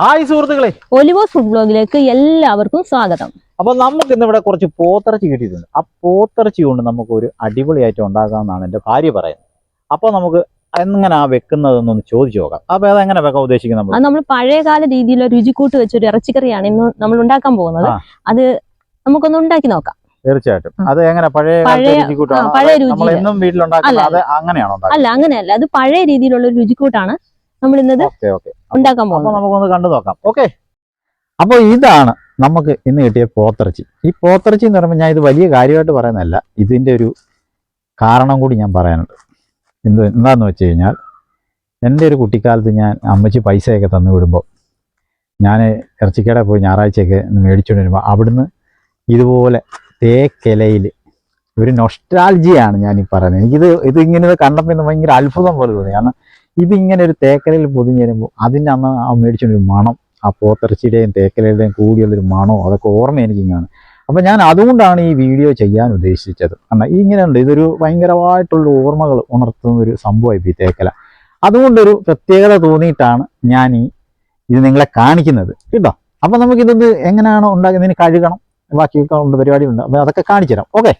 Hi സുഹൃത്തുക്കളെ. ഒലിവോസ് food ബ്ലോഗിലേക്ക് എല്ലാവർക്കും സ്വാഗതം. അപ്പൊ നമുക്ക് ഇന്ന് ഇവിടെ കുറച്ച് പോത്തിറച്ചി കിട്ടിയിട്ടുണ്ട്. ആ പോത്തിറച്ചി കൊണ്ട് നമുക്ക് ഒരു അടിപൊളിയായിട്ട് ഉണ്ടാക്കാമെന്നാണ് എന്റെ ഭാര്യ പറയുന്നത്. അപ്പൊ നമുക്ക് എങ്ങനെ ആ വെക്കുന്നതെന്നൊന്ന് ചോദിച്ചു നോക്കാം. അപ്പൊ അതെങ്ങനെ വെക്കാൻ ഉദ്ദേശിക്കുന്നത് നമ്മൾ പഴയകാല രീതിയിലുള്ള രുചിക്കൂട്ട് വെച്ചൊരു ഇറച്ചിക്കറിയാണ് ഇന്ന് നമ്മൾ ഉണ്ടാക്കാൻ പോകുന്നത്. അത് നമുക്കൊന്ന് ഉണ്ടാക്കി നോക്കാം. തീർച്ചയായിട്ടും. അത് എങ്ങനെ? പഴയ പഴയ- വീട്ടിലുണ്ടാക്കുന്നത് അല്ല, അങ്ങനെയല്ല. അത് പഴയ രീതിയിലുള്ള ഒരു രുചിക്കൂട്ടാണ് നമ്മൾ ഇന്നത് ഉണ്ടാക്കാൻ പോകുന്നത്. നമുക്കൊന്ന് കണ്ടു നോക്കാം. ഓക്കെ. അപ്പൊ ഇതാണ് നമുക്ക് ഇന്ന് കിട്ടിയ പോത്തിറച്ചി. ഈ പോത്തിറച്ചി എന്ന് പറയുമ്പോൾ ഞാൻ ഇത് വലിയ കാര്യമായിട്ട് പറയുന്നതല്ല. ഇതിന്റെ ഒരു കാരണം കൂടി ഞാൻ പറയാനുണ്ട്. എന്ത് എന്താന്ന് വെച്ച് കഴിഞ്ഞാൽ എന്റെ ഒരു കുട്ടിക്കാലത്ത് ഞാൻ അമ്മച്ചി പൈസയൊക്കെ തന്നു വിടുമ്പോൾ ഞാൻ ഇറച്ചിക്കട പോയി ഞായറാഴ്ചയൊക്കെ മേടിച്ചുകൊണ്ട് വരുമ്പോൾ അവിടുന്ന് ഇതുപോലെ തേക്കിലയിൽ ഒരു നൊസ്റ്റാൾജിയാണ് ഞാൻ ഈ പറയുന്നത്. എനിക്കിത് ഇത് ഇങ്ങനെ കണ്ടപ്പോൾ ഭയങ്കര അത്ഭുതം പോലെ തോന്നി. കാരണം ഇതിങ്ങനെ ഒരു തേക്കലയിൽ പൊതിഞ്ഞ് വരുമ്പോൾ അതിന്റെ അന്ന് ആ മേടിച്ചൊരു മണം ആ പോത്തിറച്ചിയുടെയും തേക്കലയുടെയും കൂടിയുള്ളൊരു മണമോ അതൊക്കെ ഓർമ്മ എനിക്കിങ്ങനെ അപ്പം ഞാൻ അതുകൊണ്ടാണ് ഈ വീഡിയോ ചെയ്യാൻ ഉദ്ദേശിച്ചത്. കാരണം ഇങ്ങനെയുണ്ട് ഇതൊരു ഭയങ്കരമായിട്ടുള്ള ഓർമ്മകൾ ഉണർത്തുന്ന ഒരു സംഭവമായി ഈ തേക്കല. അതുകൊണ്ടൊരു പ്രത്യേകത തോന്നിയിട്ടാണ് ഞാൻ ഈ ഇത് നിങ്ങളെ കാണിക്കുന്നത് കേട്ടോ. അപ്പം നമുക്കിതൊന്ന് എങ്ങനെയാണോ ഉണ്ടാക്കുന്നതിന് കഴുകണം ബാക്കിയൊക്കെ ഉണ്ട് പരിപാടിയുണ്ട്. അപ്പോൾ അതൊക്കെ കാണിച്ചു തരാം ഓക്കെ.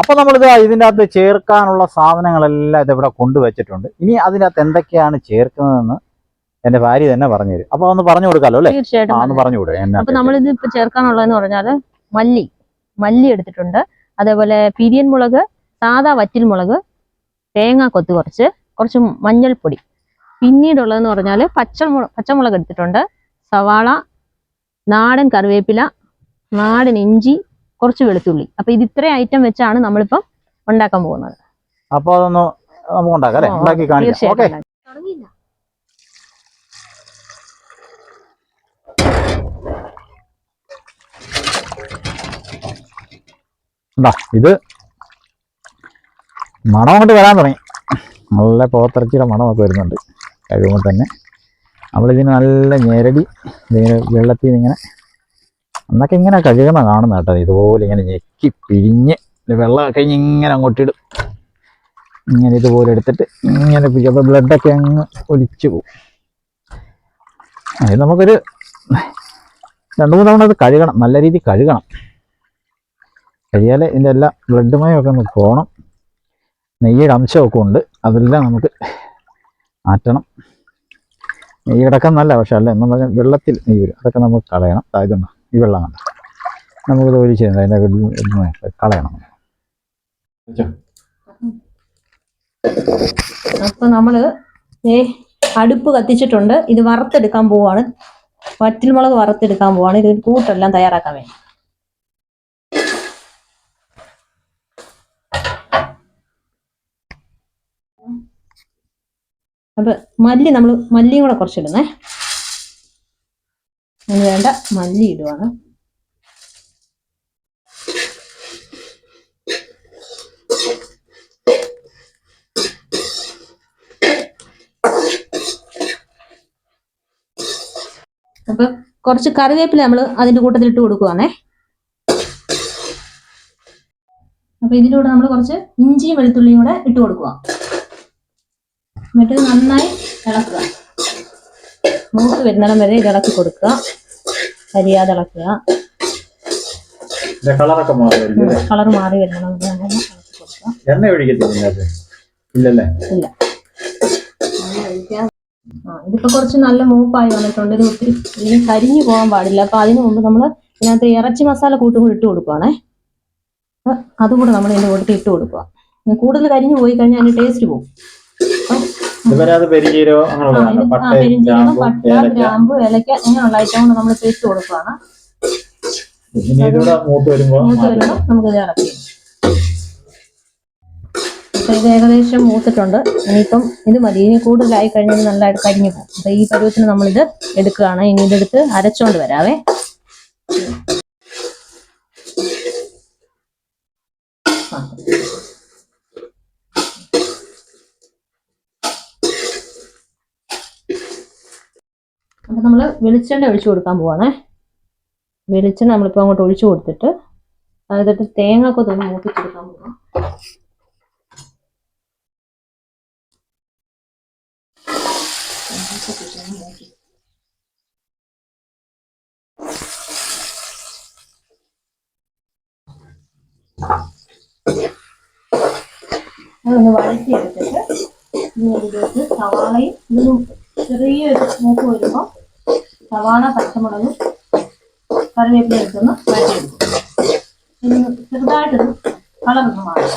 അപ്പോൾ നമ്മളിത് ഇതിന്റെ അകത്ത് ചേർക്കാനുള്ള സാധനങ്ങളെല്ലാം ഇതിവിടെ കൊണ്ടുവച്ചിട്ടുണ്ട്. ഇനി അതിനകത്ത് എന്തൊക്കെയാണ് ചേർക്കുന്നതെന്ന് എന്റെ ഭാര്യ തന്നെ പറഞ്ഞു തരും അപ്പോൾ ഒന്ന് പറഞ്ഞു കൊടുക്കാലോ അല്ലേ? തീർച്ചയായിട്ടും പറഞ്ഞു കൊടുക്കുക അപ്പൊ നമ്മളിത് ഇപ്പൊ ചേർക്കാനുള്ളതെന്ന് പറഞ്ഞാൽ മല്ലി മല്ലി എടുത്തിട്ടുണ്ട്. അതേപോലെ പിരിയൻ മുളക് സാധാ വറ്റിൽ മുളക് തേങ്ങ കൊത്ത് കുറച്ച് കുറച്ച് മഞ്ഞൾപ്പൊടി. പിന്നീടുള്ളതെന്ന് പറഞ്ഞാൽ പച്ചമുളക് പച്ചമുളക് എടുത്തിട്ടുണ്ട്. സവാള നാടൻ കറിവേപ്പില നാടൻ ഇഞ്ചി കുറച്ച് വെളുത്തുള്ളി. അപ്പൊ ഇത് ഇത്രയും ഐറ്റം വെച്ചാണ് നമ്മളിപ്പം ഉണ്ടാക്കാൻ പോകുന്നത്. അപ്പൊ അതൊന്ന് നമുക്ക് ഉണ്ടാക്കാം അല്ലേ? ഉണ്ടാക്കി കാണിക്കാം. ഇത് മണം കൊണ്ട് വരാൻ തുടങ്ങി. നല്ല പോത്തിറച്ചിയുടെ മണമൊക്കെ വരുന്നുണ്ട്. കഴിയുമ്പോൾ തന്നെ. നമ്മളിതിന് നല്ല ഞെരടി ഇതിങ്ങനെ വെള്ളത്തിൽ ഇങ്ങനെ അന്നൊക്കെ ഇങ്ങനെ കഴുകുന്ന കാണുന്ന കേട്ടോ. ഇതുപോലെ ഇങ്ങനെ ഞെക്കി പിഴിഞ്ഞ് വെള്ളമൊക്കെ ഇങ്ങനെ അങ്ങോട്ടിടും. ഇങ്ങനെ ഇതുപോലെ എടുത്തിട്ട് ഇങ്ങനെ പിഴിച്ചപ്പോൾ ബ്ലഡൊക്കെ അങ്ങ് ഒലിച്ചു പോകും അത് നമുക്കൊരു രണ്ടു മൂന്ന് തവണ അത് കഴുകണം. നല്ല രീതിയിൽ കഴുകണം. കഴിയാലേ ഇതിന്റെ എല്ലാ ബ്ലഡ് നമുക്ക് പോകണം നെയ്യുടെ അംശമൊക്കെ ഉണ്ട്. അതെല്ലാം നമുക്ക് മാറ്റണം. നെയ്യ് കിടക്കാൻ നല്ല പക്ഷെ അല്ല എന്ന് പറഞ്ഞാൽ വെള്ളത്തിൽ നെയ്യ് വരും. അതൊക്കെ നമുക്ക് കളയണം. ഇതുണ്ടോ? ഈ വെള്ളം കണ്ട. നമുക്കിത് ചെയ്യുന്നത് അതിന്റെ കളയണം. അപ്പൊ നമ്മൾ ഏ അടുപ്പ് കത്തിച്ചിട്ടുണ്ട്. ഇത് വറുത്തെടുക്കാൻ പോവാണ്. വറ്റൽമുളക് വറുത്തെടുക്കാൻ പോവാണ്. ഇത് കൂട്ടെല്ലാം തയ്യാറാക്കാൻ വേണ്ടി. അപ്പൊ മല്ലി നമ്മൾ മല്ലിയും കൂടെ കുറച്ചിടുന്നേ. അതിന് വേണ്ട മല്ലി ഇടുവാണ്. അപ്പൊ കുറച്ച് കറിവേപ്പില നമ്മൾ അതിന്റെ കൂട്ടത്തിൽ ഇട്ട് കൊടുക്കുവാണേ. അപ്പൊ ഇതിലൂടെ നമ്മൾ കുറച്ച് ഇഞ്ചിയും വെളുത്തുള്ളിയും കൂടെ ഇട്ട് കൊടുക്കുക എന്നിട്ട് നന്നായി ഇളക്കുക. മൂത്ത് വരുന്നിടം വരെ ഇത് ഇളക്കി കൊടുക്കുക. കരിയാതെ ഇളക്കുക. കളറൊക്കെ കളർ മാറി വരുന്നിടം വരെ അങ്ങനെ ഇളക്കി കൊടുക്കുക. എണ്ണ ഒഴിക്കത്തില്ല ഇല്ലല്ലേ? ഇല്ല. ആ ഇതിപ്പോ കുറച്ച് നല്ല മൂപ്പായി വന്നിട്ടുണ്ട്. ഇത് ഒത്തിരി ഇതിന് കരിഞ്ഞു പോകാൻ പാടില്ല. അപ്പൊ അതിനു മുമ്പ് നമ്മൾ ഇതിനകത്ത് ഇറച്ചി മസാല കൂട്ടും കൂടി ഇട്ട് കൊടുക്കുവാണേ. അതുകൂടെ നമ്മൾ ഇതിന്റെ കൂട്ടത്തിൽ ഇട്ട് കൊടുക്കുക. കൂടുതൽ കരിഞ്ഞു പോയി കഴിഞ്ഞാൽ അതിന്റെ ടേസ്റ്റ് പോകും ഇതുവരെ അത് അങ്ങനെയുള്ള പെരിഞ്ചീരകം പട്ട ഗ്രാമ്പു ഏലക്ക ഇങ്ങനെയുള്ള ഐറ്റം നമ്മൾ പേസ്റ്റ് കൊടുക്കുകയാണ് മൂത്ത് വരുമ്പോൾ നമുക്ക് ഇത് ഇറക്കി അപ്പൊ ഇത് ഏകദേശം മൂത്തിട്ടുണ്ട്. ഇനിയിപ്പം ഇത് മതി. ഇനി കൂടുതലായി കഴിഞ്ഞാൽ നല്ലതായിട്ട് കരിഞ്ഞു പോകും. അപ്പൊ ഈ പരുവത്തിന് നമ്മളിത് എടുക്കുകയാണ്. ഇനി ഇതെടുത്ത് അരച്ചോണ്ട് വരാവേ. ആ. അപ്പം നമ്മൾ വെളിച്ചെണ്ണ ഒഴിച്ചു കൊടുക്കാൻ പോവാണേ. വെളിച്ചെണ്ണ നമ്മളിപ്പോൾ അങ്ങോട്ട് ഒഴിച്ചു കൊടുത്തിട്ട് അതിട്ട് തേങ്ങ ഒക്കെ തന്നെ മൂപ്പിച്ചു കൊടുക്കാൻ പോവാം. അതൊന്ന് വഴറ്റിയെടുത്തിട്ട് സവാളയും ഇതൊരു ചെറിയൊരു മൂപ്പ് വരുമ്പോൾ സവാള പച്ചമുളകും കറിവേപ്പില എടുത്തൊന്ന് വഴറ്റിയെടുക്കും ഇനി ചെറുതായിട്ടൊന്ന് കളറൊന്ന് മാറും.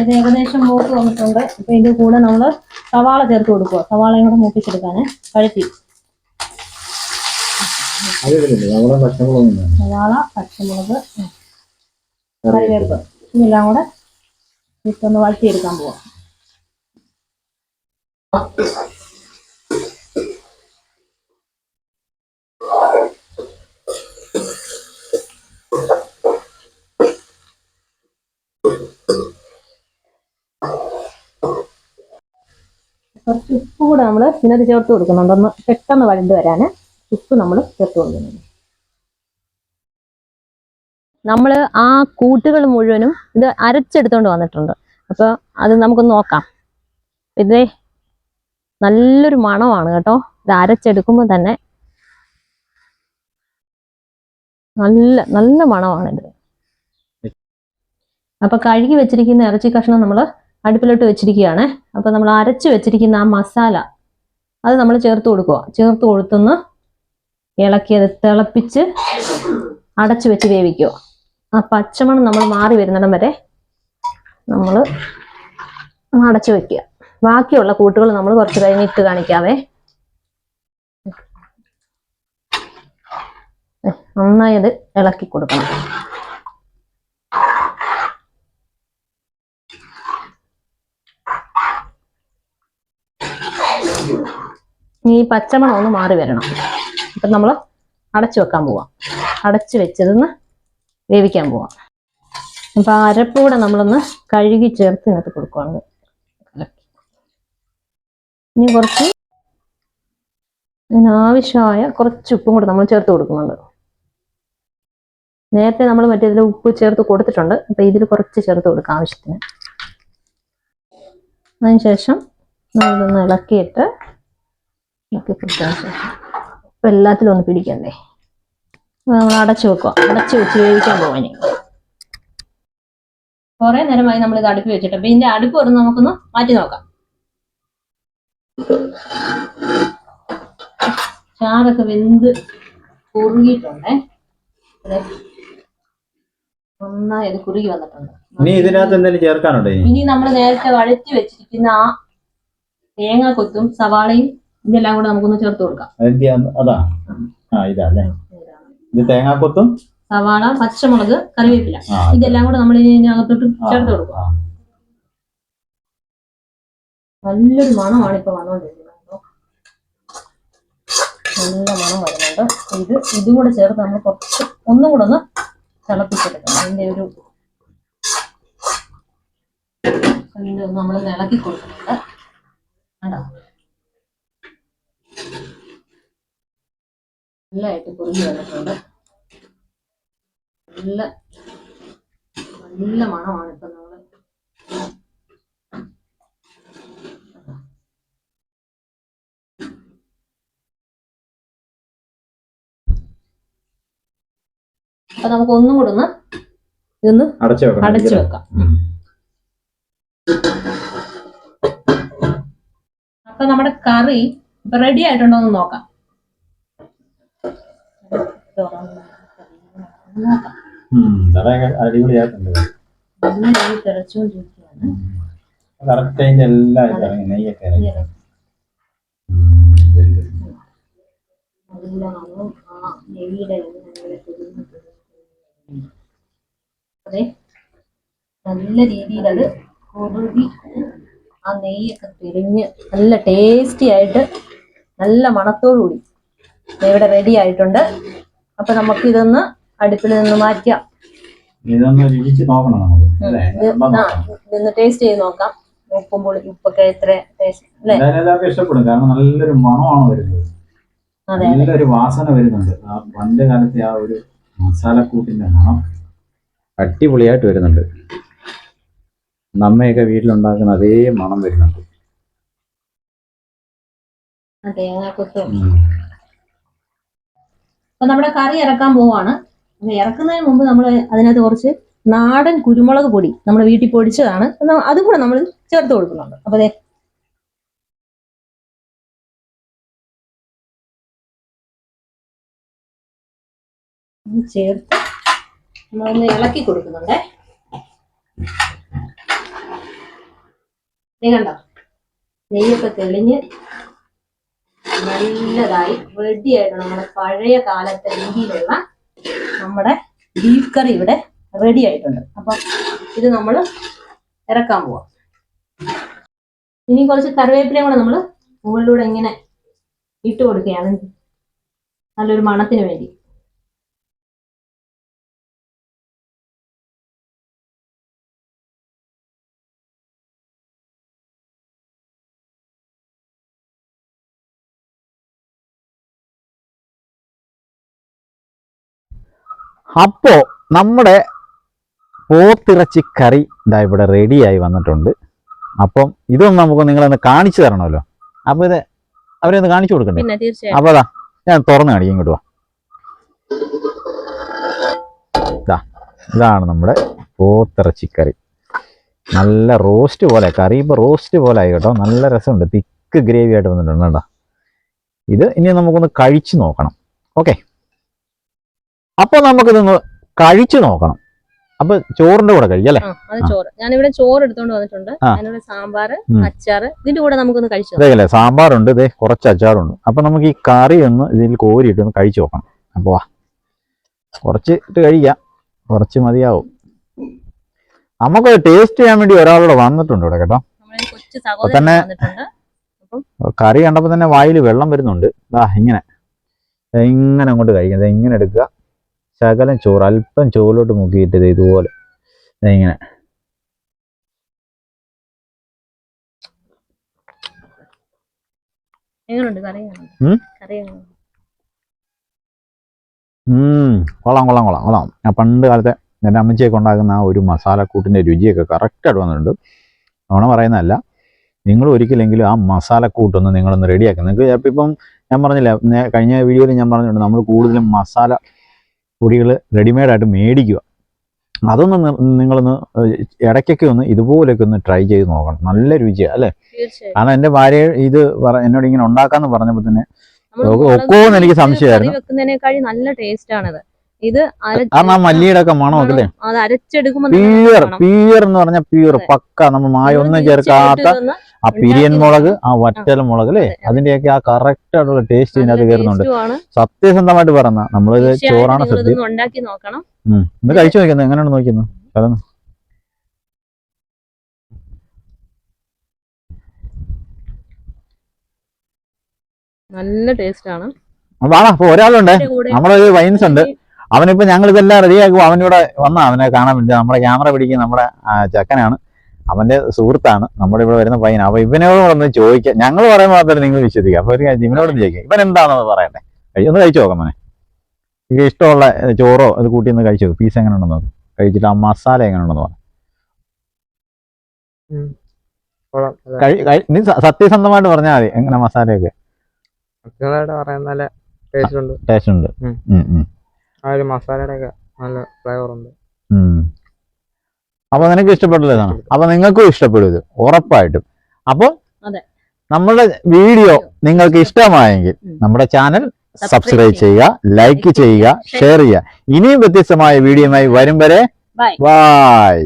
ഇത് ഏകദേശം മൂക്ക് വന്നിട്ടുണ്ട്. അപ്പൊ ഇതിന്റെ കൂടെ നമ്മൾ സവാള ചേർത്ത് കൊടുക്കുക. സവാളയും കൂടെ മൂപ്പിച്ചെടുക്കാന്. കഴുത്തി. നമ്മളെ. സവാള പച്ചമുളക് കറിവേപ്പ്. ഇതെല്ലാം കൂടെ ഇട്ടൊന്ന് വഴറ്റിയെടുക്കാൻ പോവാം. കുറച്ച് ഉപ്പ് കൂടെ നമ്മൾ ഇതിനകത്ത് ചേർത്ത് കൊടുക്കുന്നുണ്ട്. ഒന്ന് പെട്ടെന്ന് വഴണ്ട് വരാന്. ഉപ്പ് നമ്മൾ ചേർത്ത് കൊടുക്കുന്നുണ്ട് നമ്മൾ ആ കൂട്ടുകൾ മുഴുവനും ഇത് അരച്ചെടുത്തോണ്ട് വന്നിട്ടുണ്ട്. അപ്പോൾ അത് നമുക്കൊന്ന് നോക്കാം. ഇതേ നല്ലൊരു മണമാണ് കേട്ടോ. ഇത് അരച്ചെടുക്കുമ്പോൾ തന്നെ നല്ല നല്ല മണമാണ് ഇത് അപ്പൊ കഴുകി വെച്ചിരിക്കുന്ന ഇറച്ചി കഷ്ണം നമ്മൾ അടുപ്പിലോട്ട് വെച്ചിരിക്കുകയാണ്. അപ്പൊ നമ്മൾ അരച്ച് വെച്ചിരിക്കുന്ന ആ മസാല അത് നമ്മൾ ചേർത്ത് കൊടുക്കുക. ചേർത്ത് കൊടുത്തൊന്ന് ഇളക്കി അത് തിളപ്പിച്ച് അടച്ചു വെച്ച് വേവിക്കുക. ആ പച്ചമണം നമ്മൾ മാറി വരുന്നിടം വരെ നമ്മൾ അടച്ചു വെക്കുക. ബാക്കിയുള്ള കൂട്ടുകൾ നമ്മൾ കുറച്ച് കഴിഞ്ഞ് ഇട്ട് കാണിക്കാവേ. നന്നായി അത് ഇളക്കി കൊടുക്കണം. ഈ പച്ചമണം ഒന്ന് മാറി വരണം. അപ്പം നമ്മൾ അടച്ചു വെക്കാൻ പോവാം. അടച്ചു വെച്ചതൊന്ന് വേവിക്കാൻ പോവാം. അപ്പൊ ആ അരപ്പൂടെ നമ്മളൊന്ന് കഴുകി ചേർത്ത് ഇങ്ങനത്തെ കൊടുക്കുവാണ്. ഇനി കുറച്ച് ഇതിനാവശ്യമായ കുറച്ച് ഉപ്പും കൂടെ നമ്മൾ ചേർത്ത് കൊടുക്കുന്നുണ്ട്. നേരത്തെ നമ്മൾ മറ്റേതിൽ ഉപ്പ് ചേർത്ത് കൊടുത്തിട്ടുണ്ട്. അപ്പൊ ഇതിൽ കുറച്ച് ചേർത്ത് കൊടുക്കാം ആവശ്യത്തിന്. അതിനുശേഷം നമ്മളിതൊന്ന് ഇളക്കിയിട്ട് ഇളക്കി കൊടുത്തതിന് ശേഷം ഇപ്പൊ എല്ലാത്തിലും ഒന്ന് പിടിക്കണ്ടേ? നമ്മൾ അടച്ചു വെക്കുക അടച്ചു വെച്ച് വേവിക്കാൻ പോവാൻ കുറേ നേരമായി നമ്മൾ ഇത് അടുപ്പ് വെച്ചിട്ട്. അപ്പൊ ഇതിന്റെ അടുപ്പ് വരുന്ന നമുക്കൊന്ന് മാറ്റി നോക്കാം. ചാറൊക്കെ വെന്ത് കുറുകിയിട്ടുണ്ടേ. നന്നായി അത് കുറുകി വന്നിട്ടുണ്ട്. ഇനി ഇതിനകത്ത് എന്തെങ്കിലും ചേർക്കാനുണ്ടോ ഇനി? ഇനി നമ്മൾ നേരത്തെ വഴറ്റി വെച്ചിരിക്കുന്ന ആ തേങ്ങ കൊത്തും സവാളയും ഇതെല്ലാം കൂടെ നമുക്കൊന്ന് ചേർത്ത് കൊടുക്കാം. അതാ. ആ ഇതാ അല്ലേ ഇത് തേങ്ങാക്കൊത്തും? സവാള പച്ചമുളക് കറിവേപ്പില. ഇതെല്ലാം കൂടെ നമ്മൾ ഇതിനകത്തോട്ട് ചേർത്ത് കൊടുക്കുക ആ. നല്ലൊരു മണമാണ് ഇപ്പൊ വന്നുകൊണ്ടിരിക്കുന്നത് നല്ല മണം വരുന്നുണ്ട്. ഇത് ഇതും കൂടെ ചേർത്ത് നമ്മൾ കുറച്ച് ഒന്നും കൂടെ ഒന്ന് തിളപ്പിച്ചെടുക്കണം. അതിന്റെ ഒരു നമ്മൾ ഇളക്കി കൊടുക്കുന്നുണ്ട്. കണ്ടോ? നല്ലതായിട്ട് കുറഞ്ഞു വന്നിട്ടുണ്ട്. നല്ല നല്ല മണമാണ് ഇപ്പൊ നമ്മൾ. അപ്പൊ നമുക്ക് ഒന്നും കൂടെ ഒന്ന് ഇതൊന്ന് അടച്ചു അടച്ചു വെക്കാം. അപ്പൊ നമ്മുടെ കറി ഇപ്പൊ റെഡി ആയിട്ടുണ്ടോ എന്ന് നോക്കാം. നോക്കാം അടിപൊളിയായിട്ടുണ്ട്. നല്ല രീതിയിൽ തിളച്ചുകൊണ്ടിരിക്കുകയാണ് കറക്റ്റ് അതിന്റെ എല്ലാം ഇറങ്ങി നെയ്യൊക്കെ ഇറങ്ങി. ആ നെയ്യുടെ അതെ. നല്ല രീതിയിൽ അത് കുറുകി ആ നെയ്യൊക്കെ തിരിഞ്ഞ് നല്ല ടേസ്റ്റി ആയിട്ട് നല്ല മണത്തോടു കൂടി ഇവിടെ റെഡി ആയിട്ടുണ്ട്. അപ്പൊ നമുക്ക് ഇതൊന്ന് അടുപ്പിൽ നിന്ന് മാറ്റാം ഇതൊന്ന് രുചിച്ച് നോക്കണം. ഇതൊന്ന് ടേസ്റ്റ് ചെയ്ത് നോക്കാം. ഉപ്പും പുളി ഉപ്പൊക്കെ എത്ര ടേസ്റ്റ് എല്ലാവർക്കും ഇഷ്ടപ്പെടും. കാരണം നല്ലൊരു മണമാണ് വരുന്നത്. അതെ നല്ലൊരു വാസന വരുന്നുണ്ട്. ആ പണ്ട് കാലത്തെ ആ ഒരു മസാലക്കൂട്ടിന്റെ മണം. അടിപൊളിയായിട്ട് വരുന്നുണ്ട്. നമ്മയൊക്കെ വീട്ടിലുണ്ടാക്കുന്ന അതേ മണം വരുന്നുണ്ട്. അതെ തേങ്ങാക്കൊത്ത് അപ്പൊ നമ്മുടെ കറി ഇറക്കാൻ പോവാണ്. അപ്പൊ ഇറക്കുന്നതിന് മുമ്പ് നമ്മൾ അതിനകത്ത് കുറച്ച് നാടൻ കുരുമുളക് പൊടി നമ്മൾ വീട്ടിൽ പൊടിച്ചതാണ്. അതും കൂടെ നമ്മൾ ചേർത്ത് കൊടുക്കുന്നുണ്ട്. അപ്പൊ അതെ ചേർത്ത് നമ്മളൊന്ന് ഇളക്കി കൊടുക്കുന്നുണ്ടേ. ദേ കണ്ടോ? നെയ്യൊക്കെ തെളിഞ്ഞ് നല്ലതായി റെഡി ആയിട്ട് നമ്മുടെ പഴയ കാലത്തെ രീതിയിലുള്ള നമ്മുടെ ബീഫ് കറി ഇവിടെ റെഡി ആയിട്ടുണ്ട്. അപ്പൊ ഇത് നമ്മൾ ഇറക്കാൻ പോവാം. ഇനി കുറച്ച് കറിവേപ്പിലയും കൂടെ നമ്മൾ മുകളിലൂടെ ഇങ്ങനെ ഇട്ട് കൊടുക്കുകയാണ്. നല്ലൊരു മണത്തിന് വേണ്ടി. അപ്പോ നമ്മുടെ പോത്തിറച്ചി കറി ഇതാ ഇവിടെ റെഡിയായി വന്നിട്ടുണ്ട്. അപ്പം ഇതൊന്നും നമുക്ക് നിങ്ങളൊന്ന് കാണിച്ചു തരണമല്ലോ. അപ്പൊ ഇത് അവരെ ഒന്ന് കാണിച്ചു കൊടുക്കണ്ടേ? പിന്നെ തീർച്ചയായും. അപ്പൊ അതാ ഞാൻ തുറന്ന് കാണിക്കും ഇങ്ങോട്ട് വാ. ഇതാ ഇതാണ് നമ്മുടെ പോത്തിറച്ചി കറി. നല്ല റോസ്റ്റ് പോലെ കറി ഇപ്പൊ റോസ്റ്റ് പോലെ ആയി കേട്ടോ. നല്ല രസമുണ്ട്. തിക്ക് ഗ്രേവി ആയിട്ട് വന്നിട്ടുണ്ട് കേട്ടോ ഇത് ഇനി നമുക്കൊന്ന് കഴിച്ചു നോക്കണം. ഓക്കെ. അപ്പോൾ നമുക്കിതൊന്ന് കഴിച്ചു നോക്കണം. അപ്പൊ ചോറിന്റെ കൂടെ കഴിക്കാം അല്ലേ? അത് ചോറ്. ഞാനിവിടെ ചോറ് എടുത്തോണ്ട് വന്നിട്ടുണ്ട്. സാമ്പാർ അതിനോട്. അച്ചാറ് ഇതിന്റെ കൂടെ നമുക്കൊന്ന് കഴിച്ചു അതെ സാമ്പാറുണ്ട് ഇതേ കുറച്ച് അച്ചാറുണ്ട്. അപ്പൊ നമുക്ക് ഈ കറി ഒന്ന് ഇതിൽ കോരിയിട്ട് ഒന്ന് കഴിച്ചു നോക്കണം. അപ്പൊ വാ. കുറച്ച് ഇട്ട് കഴിക്കാം. കുറച്ച് മതിയാവും. നമുക്ക് ടേസ്റ്റ് ചെയ്യാൻ വേണ്ടി ഒരാളോട് വന്നിട്ടുണ്ട് ഇവിടെ കേട്ടോ. തന്നെ- കറി കണ്ടപ്പോ തന്നെ വായിൽ വെള്ളം വരുന്നുണ്ട്. ഇങ്ങനെ. ഇങ്ങനെ അങ്ങോട്ട് കഴിക്കാം. ഇങ്ങനെ എടുക്കുക. ശകലം ചോറ് അല്പം ചോറിലോട്ട് മുക്കിയിട്ട് ഇതുപോലെ. ഇങ്ങനെ? കൊള്ളാം കൊള്ളാം കൊള്ളാം കൊള്ളാം. ഞാൻ പണ്ട് കാലത്തെ എന്റെ അമ്മച്ചിയൊക്കെ ഉണ്ടാക്കുന്ന ആ ഒരു മസാലക്കൂട്ടിന്റെ രുചിയൊക്കെ കറക്റ്റായിട്ട് വന്നിട്ടുണ്ട്. അവണ പറയുന്നതല്ല. നിങ്ങൾ ഒരിക്കലെങ്കിലും ആ മസാലക്കൂട്ടൊന്ന് നിങ്ങളൊന്ന് റെഡിയാക്കുക നിങ്ങൾക്ക് ചിലപ്പോൾ ഇപ്പം ഞാൻ പറഞ്ഞില്ല കഴിഞ്ഞ വീഡിയോയിൽ ഞാൻ പറഞ്ഞിട്ടുണ്ട് നമ്മൾ കൂടുതലും മസാല പൊടികൾ റെഡിമെയ്ഡായിട്ട് മേടിക്കുക. അതൊന്ന് നിങ്ങളൊന്ന് ഇടയ്ക്കൊക്കെ ഒന്ന് ഇതുപോലെയൊക്കെ ഒന്ന് ട്രൈ ചെയ്ത് നോക്കണം. നല്ല രുചിയാണ് അല്ലേ? കാരണം എന്റെ ഭാര്യ ഇത് എന്നോട് ഇങ്ങനെ ഉണ്ടാക്കാന്ന് പറഞ്ഞപ്പോൾ തന്നെ ഒക്കോന്ന് എനിക്ക് സംശയമായിരുന്നു. നല്ല ടേസ്റ്റ് ആണിത്. ഇത് കാരണം ആ മല്ലിയുടെ ഒക്കെ മണമൊക്കെ അല്ലേ? പ്യൂർ പ്യൂർ എന്ന് പറഞ്ഞാൽ പിയർ. പക്ക നമ്മൾ മായ ഒന്നും നമ്മൾ ചേർക്കാത്ത ആ പിരിയൻ മുളക് ആ വറ്റൽ മുളക് അല്ലേ? അതെ, അതെ. അതിന്റെയൊക്കെ ആ കറക്റ്റ് ആയിട്ടുള്ള ടേസ്റ്റ് ഇതിനകത്ത് കയറുന്നുണ്ട്. സത്യസന്ധമായിട്ട് പറഞ്ഞ നമ്മളിത് ചോറാണ് സദ്യ. ഇത് കഴിച്ചു നോക്കുന്നത് എങ്ങനെയാണ് നോക്കുന്നത് അതൊന്ന് നല്ല ടേസ്റ്റ് ആണ്. വാടാ അപ്പൊ ഒരാളുണ്ട്. നമ്മളൊരു വൈൻസ് ഉണ്ട്. അവനിപ്പോ ഞങ്ങൾ ഇതെല്ലാം റെഡിയാക്കും അവനിവിടെ വന്ന അവനെ കാണാൻ വേണ്ടി നമ്മുടെ ക്യാമറ പിടിക്കുന്ന നമ്മുടെ ചെക്കനാണ്. അവന്റെ സുഹൃത്താണ്. നമ്മുടെ ഇവിടെ വരുന്ന പയ്യൻ. അപ്പൊ ഇവനോട് ഒന്ന് ചോദിക്കാം ഞങ്ങൾ പറയാൻ മാത്രമേ നിങ്ങൾ വിശ്വസിക്കുക അപ്പൊ ഒരു കാര്യം ഇവനോട് ചോദിക്കാം. ഇവൻ എന്താണെന്ന് പറയട്ടെ. ഒന്ന് കഴിച്ചു നോക്കാം മോനെ. ഇത് ഇഷ്ടമുള്ള ചോറോ അത് കൂട്ടി ഒന്ന് കഴിച്ചു നോക്ക്. പീസ് എങ്ങനെ ഉണ്ടെന്ന് നോക്കും. കഴിച്ചിട്ട് ആ മസാല എങ്ങനെ ഉണ്ടെന്ന് പറഞ്ഞു നീ സത്യസന്ധമായിട്ട് പറഞ്ഞാൽ മതി എങ്ങനെ മസാലയൊക്കെ ടേസ്റ്റ് ഉണ്ട്. മസാലയുടെ ഒക്കെ നല്ല ഫ്ലേവർ ഉണ്ട്. അപ്പൊ നിനക്ക് ഇഷ്ടപ്പെട്ടതാണ് അപ്പൊ നിങ്ങൾക്കും ഇഷ്ടപ്പെടും ഇത്. ഉറപ്പായിട്ടും. അപ്പോൾ. നമ്മുടെ വീഡിയോ നിങ്ങൾക്ക് ഇഷ്ടമായെങ്കിൽ നമ്മുടെ ചാനൽ സബ്സ്ക്രൈബ് ചെയ്യുക. ലൈക്ക് ചെയ്യുക ഷെയർ ചെയ്യുക. ഇനിയും വ്യത്യസ്തമായ വീഡിയോയുമായി വരും വരെ. ബൈ